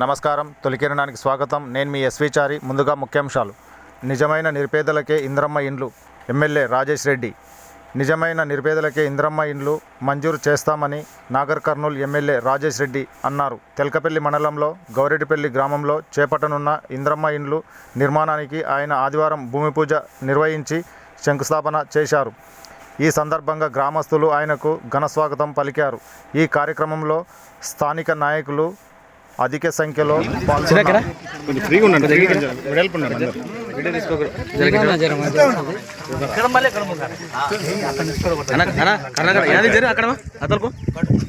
నమస్కారం. తొలికిరణానికి స్వాగతం. నేను మీ ఎస్విచారి ముందుగా ముఖ్యాంశాలు. నిజమైన నిరుపేదలకే ఇంద్రమ్మ ఇండ్లు ఎమ్మెల్యే రాజేష్ రెడ్డి. నిజమైన నిరుపేదలకే ఇంద్రమ్మ ఇండ్లు మంజూరు చేస్తామని నాగర్ కర్నూలు ఎమ్మెల్యే రాజేష్ రెడ్డి అన్నారు. తెల్కపల్లి మండలంలో గౌరెడ్డిపల్లి గ్రామంలో చేపట్టనున్న ఇంద్రమ్మ ఇండ్లు నిర్మాణానికి ఆయన ఆదివారం భూమి పూజ నిర్వహించి శంకుస్థాపన చేశారు. ఈ సందర్భంగా గ్రామస్తులు ఆయనకు ఘన స్వాగతం పలికారు. ఈ కార్యక్రమంలో స్థానిక నాయకులు అధిక సంఖ్యలో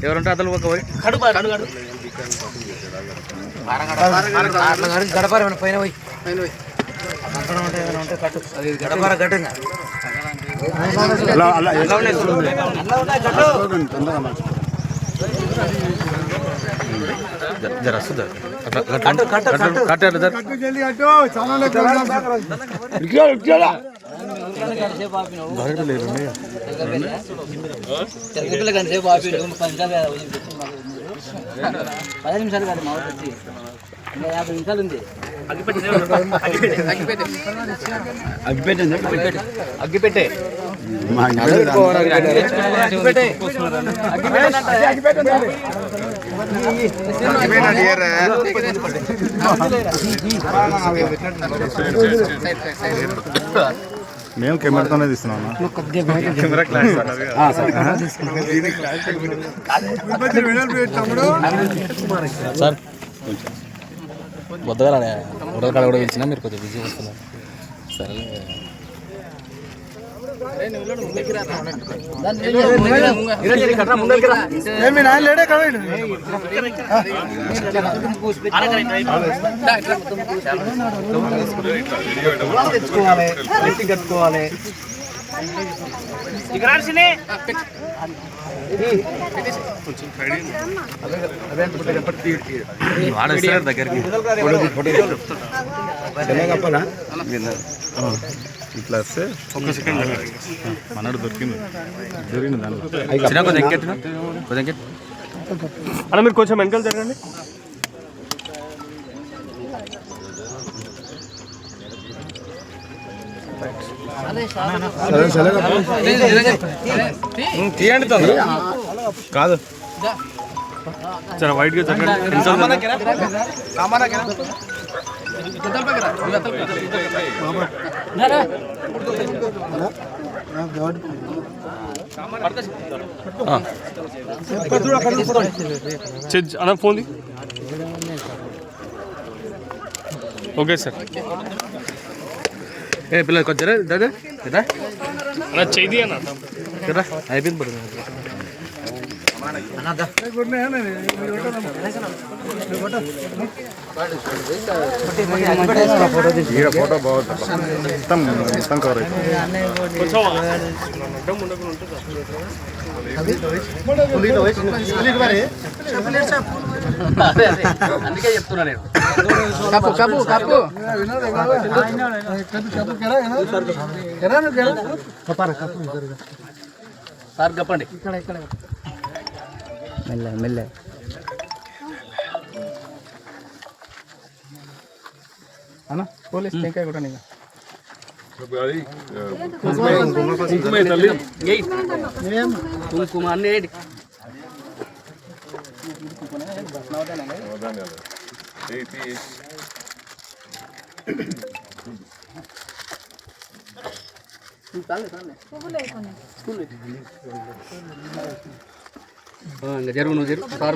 ఎవరుంటే అతలు ఒక గడపార పైన పోయి గడపార జర వస్తుంది కట్టారు పది నిమిషాలు పది నిమిషాలు కాదు మా ఊరు వచ్చి ఇంకా యాభై నిమిషాలు ఉంది అగ్గిపెట్టే మేము కెమెరాతోనే తీస్తున్నాం కెమెరా క్లాస్ సార్. వద్దగా కాడ కూడా పిలిచినా మీరు కొంచెం బిజీ వస్తున్నారు. సరే తెచ్చుకోవాలి ఎత్తి కట్టుకోవాలి వాడేస్తారు దగ్గరికి ఇట్లా వస్తే ఒక సెకండ్. మనడు దొరికింది. దొరికింది కొంచెం ఎక్కెట్టిన కొంచెం ఎక్కెట్ అన్న మీరు కొంచెం వెనకాల జరగండి. తీయండి తొందర కాదు. చాలా వైట్గా జరగండి. చెజ్ అన్న ఫోన్ ఓకే సార్. ఏ పిల్లలు కొంచెం దాదా కదా అన్న చేయి అన్న. కదా అయిపోయింది పడుతుంది ఈడ ఫోటో బాగుంది. మొత్తం మొత్తం కవర్ అందుకే చెప్తున్నా నేను కప్పు కప్పు కప్పు. సార్ చెప్పండి మెల్ల మెల్ల అన్న పోలీస్ టెంకాయ కూడా నీకు కుంకుమ అన్నీ ఏంటి ఇంకా జరుగు నువ్వు జరుగు సార్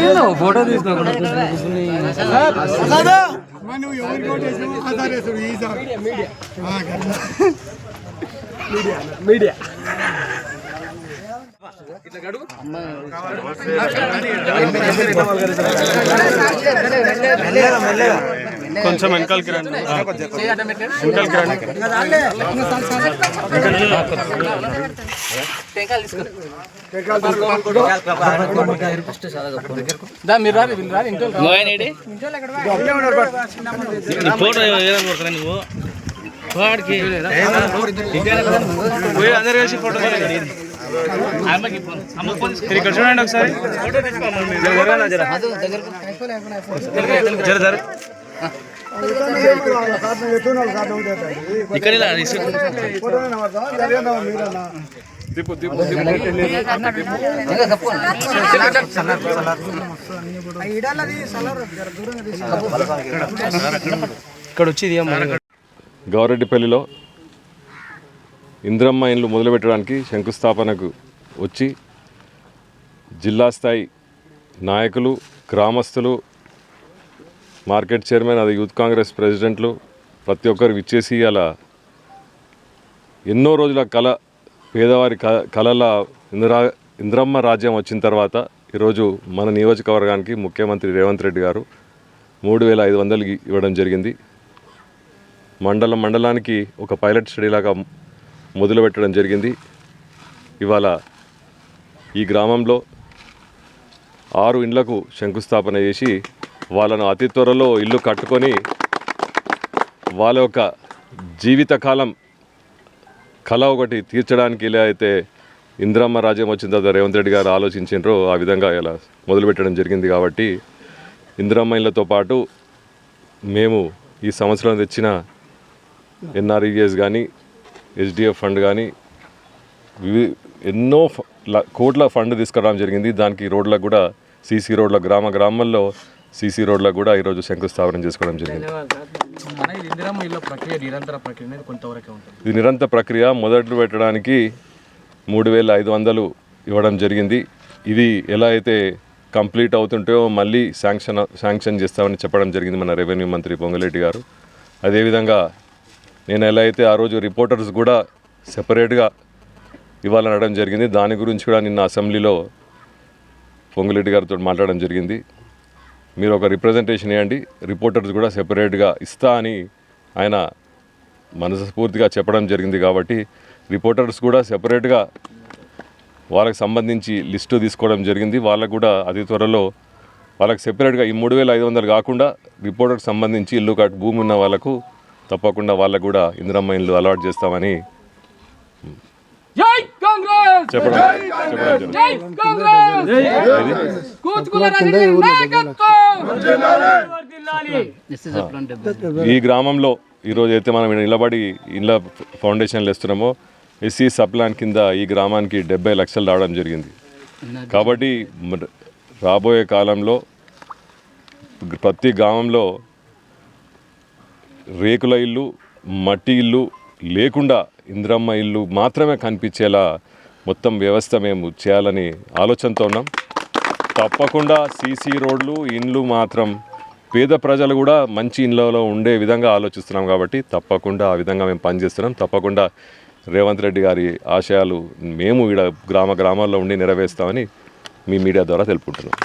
ఏదో ఫోటో తీసినా నువ్వు ఎవరికి ఓటు వేసినావో ఈసారి మీడియా. ఇట్లా కొంచెం వెనకాలకి రండి. వెనకాలకి రండి. ఫోటో ఏదైనా కొడతారా నువ్వు వాడికి అందరు కలిసి ఫోటో ఇక్కడ చూడండి ఒకసారి జర జర ఇక్కడ ఇలా తీసు. ఇక్కడ వచ్చి గౌరెడ్డిపల్లిలో ఇంద్రమ్మ ఇండ్లు మొదలుపెట్టడానికి శంకుస్థాపనకు వచ్చి జిల్లా స్థాయి నాయకులు గ్రామస్తులు మార్కెట్ చైర్మన్ అది యూత్ కాంగ్రెస్ ప్రెసిడెంట్లు ప్రతి ఒక్కరు విచ్చేసి అలా ఎన్నో రోజుల కళ పేదవారి క కళల ఇంద్రా ఇంద్రమ్మ రాజ్యం వచ్చిన తర్వాత ఈరోజు మన నియోజకవర్గానికి ముఖ్యమంత్రి రేవంత్ రెడ్డి గారు మూడు వేల ఐదు వందలు ఇవ్వడం జరిగింది. మండలం మండలానికి ఒక పైలట్ స్టడీ లాగా మొదలుపెట్టడం జరిగింది. ఇవాళ ఈ గ్రామంలో ఆరు ఇండ్లకు శంకుస్థాపన చేసి వాళ్ళను అతి త్వరలో ఇల్లు కట్టుకొని వాళ్ళ యొక్క జీవితకాలం కళ ఒకటి తీర్చడానికి ఇలా అయితే ఇందిరమ్మ రాజ్యం వచ్చిన తర్వాత రేవంత్ రెడ్డి గారు ఆలోచించారో ఆ విధంగా ఇలా మొదలుపెట్టడం జరిగింది కాబట్టి ఇందిరమ్మ ఇళ్ళతో పాటు మేము ఈ సంవత్సరం తెచ్చిన ఎన్ఆర్ఈఎస్ కానీ హెచ్డిఎఫ్ ఫండ్ కానీ వివి ఎన్నో కోట్ల ఫండ్ తీసుకురావడం జరిగింది. దానికి రోడ్లకు కూడా సీసీ రోడ్ల గ్రామ గ్రామాల్లో సీసీ రోడ్లకు కూడా ఈరోజు శంకుస్థాపన చేసుకోవడం జరిగింది. ఇది నిరంతర ప్రక్రియ మొదలు పెట్టడానికి మూడు వేల ఐదు వందలు ఇవ్వడం జరిగింది. ఇది ఎలా అయితే కంప్లీట్ అవుతుంటాయో మళ్ళీ శాంక్షన్ శాంక్షన్ చేస్తామని చెప్పడం జరిగింది మన రెవెన్యూ మంత్రి పొంగులేటి గారు. అదేవిధంగా నేను ఎలా అయితే ఆ రోజు రిపోర్టర్స్ కూడా సెపరేట్గా ఇవ్వాలనడం జరిగింది దాని గురించి కూడా నిన్న అసెంబ్లీలో పొంగులేటి గారితో మాట్లాడడం జరిగింది. మీరు ఒక రిప్రజెంటేషన్ ఇవ్వండి రిపోర్టర్స్ కూడా సెపరేట్గా ఇస్తా అని ఆయన మనస్ఫూర్తిగా చెప్పడం జరిగింది కాబట్టి రిపోర్టర్స్ కూడా సెపరేట్గా వాళ్ళకి సంబంధించి లిస్టు తీసుకోవడం జరిగింది. వాళ్ళకు కూడా అతి త్వరలో వాళ్ళకి సెపరేట్గా ఈ మూడు వేల ఐదు వందలు కాకుండా రిపోర్టర్కి సంబంధించి ఇల్లు కట్ భూమి ఉన్న వాళ్ళకు తప్పకుండా వాళ్ళకు కూడా ఇందిరమ్మ ఇల్లు అలాట్ చేస్తామని ఈ గ్రామంలో ఈరోజు అయితే మనం నిలబడి ఇళ్ళ ఫౌండేషన్లు ఇస్తున్నామో ఎస్సీ సప్లాన్ కింద ఈ గ్రామానికి డెబ్బై లక్షలు రావడం జరిగింది. కాబట్టి రాబోయే కాలంలో ప్రతి గ్రామంలో రేకుల ఇల్లు మట్టి ఇల్లు లేకుండా ఇంద్రమ్మ ఇల్లు మాత్రమే కనిపించేలా మొత్తం వ్యవస్థ మేము చేయాలని ఆలోచనతో ఉన్నాం. తప్పకుండా సీసీ రోడ్లు ఇండ్లు మాత్రం పేద ప్రజలు కూడా మంచి ఇండ్లలో ఉండే విధంగా ఆలోచిస్తున్నాం కాబట్టి తప్పకుండా ఆ విధంగా మేము పనిచేస్తున్నాం. తప్పకుండా రేవంత్ రెడ్డి గారి ఆశయాలు మేము ఇక్కడ గ్రామ గ్రామాల్లో ఉండి నెరవేరుస్తామని మీ మీడియా ద్వారా తెలుపుకుంటున్నాం.